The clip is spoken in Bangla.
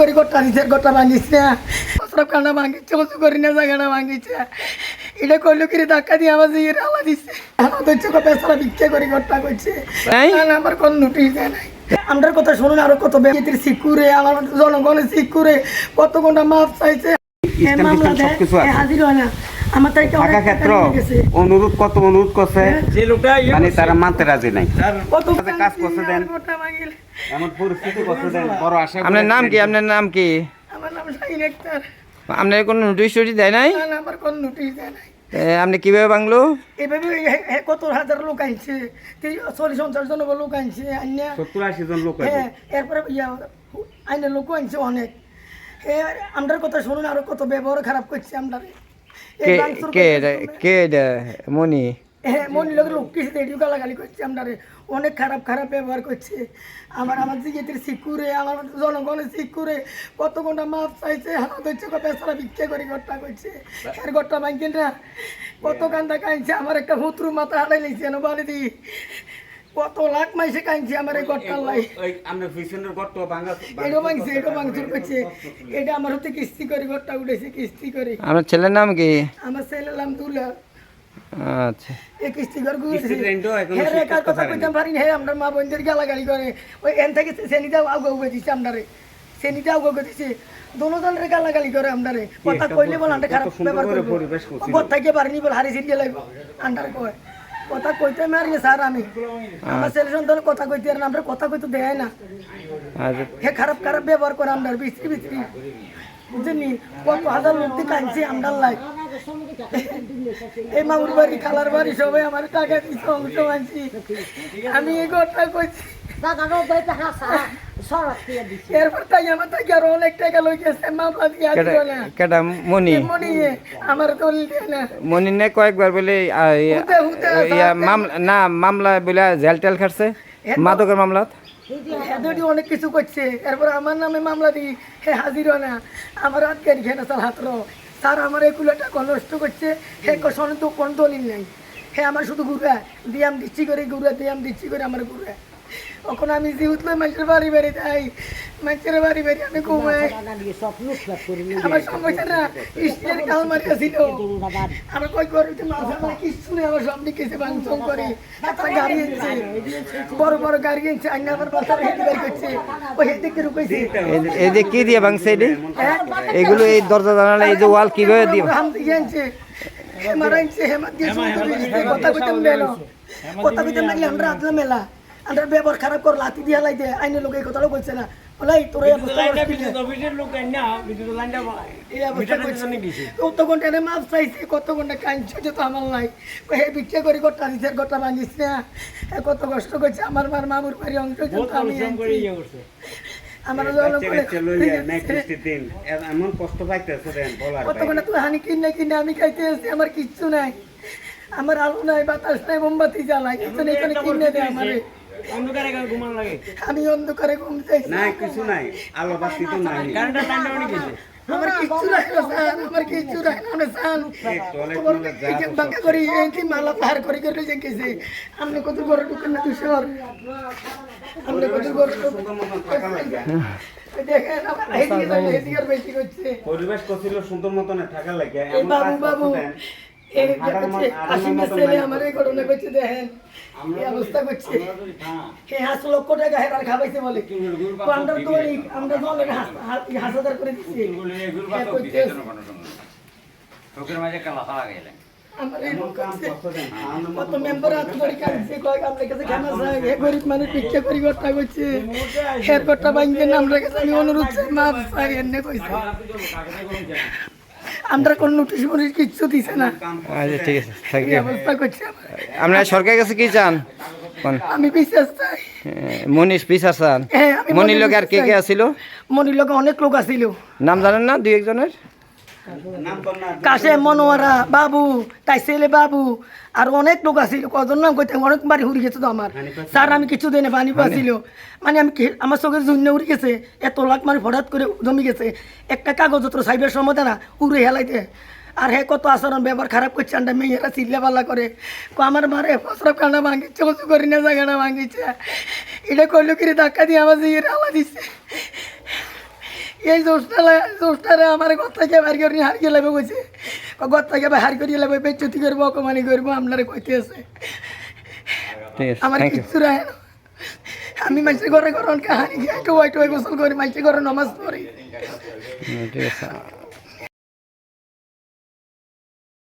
করি গোটা নিজের গোটা ভাঙিছে। সব কান্না ভাঙিছে কিছু করি না জায়গাটা ভাঙিছে। এটা করল কি ধাক্কা দিয়ে আমার জিয়ে আলা দিছে। আমাদের চোখে পেছারা ভিক্ষে করি গোটা করছে। আমার কোন নোটিশ দেয় নাই। আমার কথা শুনুন আরও কত ব্যক্তির সিকুরে আমার জনগণের সিকুরে কত ঘণ্টা মাপ চাইছে। মামলা দেয়। হাজির হয় না। আমার তাই থাকা ক্ষেত্র অনুরোধ কত অনুরোধ করছে? যে ইয়ে মানে তারা মানতে রাজি নাই। তার- কত তাদের কাজ করতে দেন। এমন পরিস্থিতি করতে দেন। বড় আশা আপনার নাম কি? আপনার নাম কি? আমার নাম শাহিন আক্তার। আপনার কোনো নোটিশ টোটিশ দেয় নাই? না, না, আমার কোন নোটিশ দেয় নাই। আপনি কীভাবে বাংলো? এভাবে হে- হে কত হাজার লোক আনছে চল্লিশ পঞ্চাশ জন লোক আনছে আইনা সত্তর আশি জন লোক হ্যাঁ এরপরে ইয়া আইনের লোক আনছে অনেক। হে আমরার কথা শুনুন আরও কত ব্যবহার খারাপ করছে আমরা কে কে কে? মনি হ্যাঁ মন লোক লোক কিছু রেডিও গালাগালি করছে আমরা অনেক খারাপ খারাপ ব্যবহার করছে। আমার আমার জিগেতের সিকুরে আমার জনগণের সিকুরে কত ঘণ্টা মাপ চাইছে আমাদের চোখে পেছারা ভিক্ষা করে ঘরটা করছে। এর ঘরটা ভাঙছেন না। কত কান্দা কাঁদছে আমার একটা হুতরু মাথা হারাই লিখছে না বাড়ি দি। কত লাখ মাইসে কাঁদছে আমার এই লাই। আমরা পিছনের ভাঙা এটা ভাঙছে এটা ভাঙচুর করছে। এটা আমার হতে কিস্তি করে ঘরটা উঠেছে কিস্তি করে। আপনার ছেলের নাম কি? আমার ছেলে নাম দুলা আচ্ছা। এই কিস্তি ঘর হ্যাঁ রে, কার কথা পারেনি। কইতাম পারি না। হ্যাঁ আমরা মা বোনদের গালাগালি করে। ওই এন থেকে উগে আমরারে। দোনো জনের গালাগালি করে আমরারে। কথা কইলে বল কত আন্ডা খারাপ সুন্দর ব্যবহার করে পরিবেশ করছিল। কথা থেকে পারিনি বল হারি সিরিয়ে লাগবে আন্ডার কয়। কথা কইতে মারি স্যার আমি। আমার ছেলে সন্তান কথা কইতে আর আমরা কথা কইতে দেয় না। হে খারাপ খারাপ ব্যবহার করে আমরা বিস্ত্রি বিস্ত্রি। বুঝলি কত হাজার লোক দিয়ে কাঁদছে আমরার লাই এই মামুর বাড়ি খালার বাড়ি সবাই আমার টাকা দিচ্ছে অংশ মানছি আমি এই ঘরটা করছি এরপর তাই আমার তাকে আরও অনেক টাকা মামলা দিয়ে না। মনি মনি আমার না। মনি নে কয়েকবার বলে ইয়া- মামলা না মামলা বলে জেল টেল খাটছে। মাদকের মামলাত। দুটি অনেক কিছু করছে। এরপর আমার নামে মামলা দিই হে হাজির না। আমার হাত কেন খেয়ে না স্যার আমার এগুলো টাকা নষ্ট করছে? হে কোন তো কোন দলিল নাই। হে আমার শুধু ঘুরে। দিয়াম দিচ্ছি করে ঘুরে দিয়াম দিচ্ছি করে আমার ঘুরে। তখন আমি যে উঠলে মানুষের বাড়ি বাড়ি যাই মানুষের বাড়ি বাড়ি আমি ঘুমাই। আমার সমস্যা না স্টিলের কাল মারিয়া ছিল। আমার কই করে মাছ আমার কিছু নেই আমার সব নিকেছে ভাঙচুর করে। একটা গাড়ি এনেছে বড় বড় গাড়ি এনেছে আইনা আবার বাচ্চারা হেঁটে বের করছে। ওই হেঁটে কে রুকেছে এই- যে কি দিয়ে ভাঙছে এটি? হ্যাঁ? এগুলো এই দরজা জানালা এই যে ওয়াল কীভাবে দিয়ে আনছে হেমার আনছে হেমার দিয়ে কথা কইতাম দেন কথা কইতাম আমরা আদলা মেলা। আমরা ব্যবহার খারাপ কর লাতি দিয়া লাই দে আইনের লোক এই কথাটা কইছে না। বলাই তোর এই অবস্থা করছিস এই অবস্থা করছিস কত ঘণ্টা এনে মাছ চাইছে কত ঘণ্টা কাঁদছে যে তো আমার নাই হে ভিক্ষা করি গোটা নিজের গোটা ভাঙিস না। এ কত কষ্ট করছে আমার মার মামুর বাড়ি অংশ যত আমি আনছি। আমার এমন কষ্ট পাইতেছে কত ঘণ্টা তুই হানি কিনে কিনে আমি খাইতে আমার কিচ্ছু নাই। আমার আলু নাই বাতাস নাই মোমবাতি জ্বালাই কিছু নেই কিনে দে আমারে। আমি অন্ধকারে ঘুম চাইছি। নাই কিছু নাই। আলো বাতি তো নাই। আমার কিচ্ছু নাই স্যার আমার কিচ্ছু নাই না স্যার। এই toilet তোমার মলে যা এই যে বাঁকা করি এই মালা পার করে করে যে গেছে আপনি কত বড় ঢুকেন না তুষর আপনি কত বড় সুন্দর মতন থাকা লাগে দেখেন আমার এইদিকে যাবে, এইদিকে আর বেশি করছে। পরিবেশ করছিল সুন্দর মতন থাকা লাগে বাবু বাবু। ছেলে আমার এই ঘটনা করছে দেখেন। এই অবস্থা করছে হে হাঁস লক্ষ টাকা হেরার খাবাইছে বলে। আমরা তো করে দিচ্ছি হ্যাঁ, কত মেম্বার হাত ধরে কাঁদছে কয়েক আপনার কাছে খানা চাই হে গরিব মানুষ ভিক্ষা করি ঘরটা করছে হের আমরা কাছে আমি অনুরোধ চাই মাপ চাই এনে কইছে। আমরা কোন নোটিশ মোটিশ কিছু দিছে না। আচ্ছা ঠিক আছে থ্যাংক ইউ অবস্থা করছি আমার। সরকারের কাছে কি চান? আমি বিশ্বাস চাই। মনীষ বিশ্বাস চান? হ্যাঁ, মনির লোক আর কে কে আছিল? মনির লোক অনেক লোক আছিল। নাম জানেন না দুই একজনের? কাশে মনোয়ারা বাবু তাই ছেলে বাবু আর অনেক লোক আছিল। কজন নাম কইতে অনেক বাড়ি উড়ি গেছে তো আমার। স্যার আমি কিছু দিনে পানি পাচ্ছিল। মানে আমি আমার চোখের জন্য উড়ি গেছে। এত লাখ মানে হঠাৎ করে জমি গেছে। একটা কাগজ কাগজপত্র সাইবের সময় না উড়ে হেলাইতে। আর হে কত আচরণ ব্যবহার খারাপ করছে আন্ডা মেয়েরা চিল্লা পাল্লা করে। কো আমার মারে ফসরফ কান্না ভাঙিচ্ছে কিছু করি না জায়গাটা ভাঙিচ্ছে। এটা করল কি ধাক্কা দিয়ে আমার জিয়ে আলা দিচ্ছে। এই জোসটা জোসটারে আমার ঘর থেকে বাইর করে হার গিয়ে লাগবে কইছে। ঘর থেকে হার করিয়ে লাগবে বেচুতি করব অকমানি করব আপনারা কইতে আছে। আমার কিচ্ছু রায় আমি মানুষের ঘরে ঘর কাহানি খাই টোয়াই টোয়াই গোসল করি মানুষের ঘরে নমাজ পড়ি। আছে।